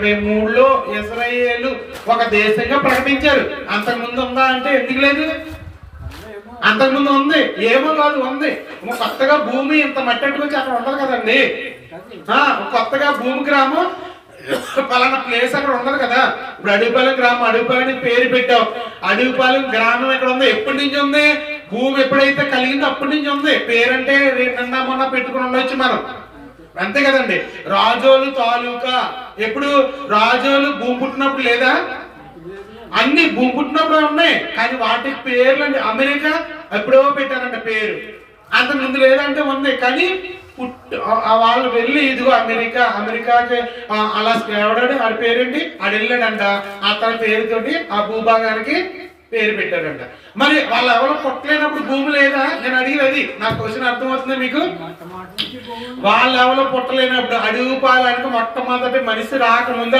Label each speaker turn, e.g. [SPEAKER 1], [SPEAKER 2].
[SPEAKER 1] ఇరవై మూడులో ఇస్రాయేలు ఒక దేశంగా ప్రకటించారు. అంతకుముందు ఉందా అంటే ఎందుకు లేదు? అంతకుముందు ఉంది. ఏమో కాదు ఉంది. కొత్తగా భూమి ఇంత మట్టి వచ్చి అక్కడ ఉండదు కదండి. కొత్తగా భూమి గ్రామం పలానా ప్లేస్ అక్కడ ఉండదు కదా. ఇప్పుడు అడవిపాలెం గ్రామం అడవిపాలెం పేరు పెట్టావు. అడవిపాలెం గ్రామం ఎక్కడ ఉంది? ఎప్పటి నుంచి ఉంది? భూమి ఎప్పుడైతే కలిగిందో అప్పటి నుంచి ఉంది. పేరంటే రేపు నిన్న మొన్న పెట్టుకుని ఉండొచ్చు మనం. అంతే కదండి. రాజోలు తాలూకా ఎప్పుడు రాజోలు భూమి పుట్టినప్పుడు లేదా? అన్ని భూమి పుట్టినప్పుడు ఉన్నాయి. కానీ వాటి పేర్లు అండి అమెరికా ఎప్పుడో పెట్టారంట పేరు. అంత ముందు లేదంటే ఉంది కానీ పుట్టు వాళ్ళు వెళ్ళి ఇదిగో అమెరికా అమెరికాకి అలా ఎవడాడు? ఆడి పేరేంటి? ఆడు వెళ్ళాడంట ఆ తన పేరుతోటి ఆ భూభాగానికి పేరు పెట్టారంట. మరి వాళ్ళు ఎవరో పుట్టలేనప్పుడు భూమి లేదా? నేను అడిగేది. నా క్వశ్చన్ అర్థమవుతుంది మీకు? వాళ్ళు ఎవరో పుట్టలేనప్పుడు అడుగు పాలానికి మొట్టమొదటి మనిషి రాకముందు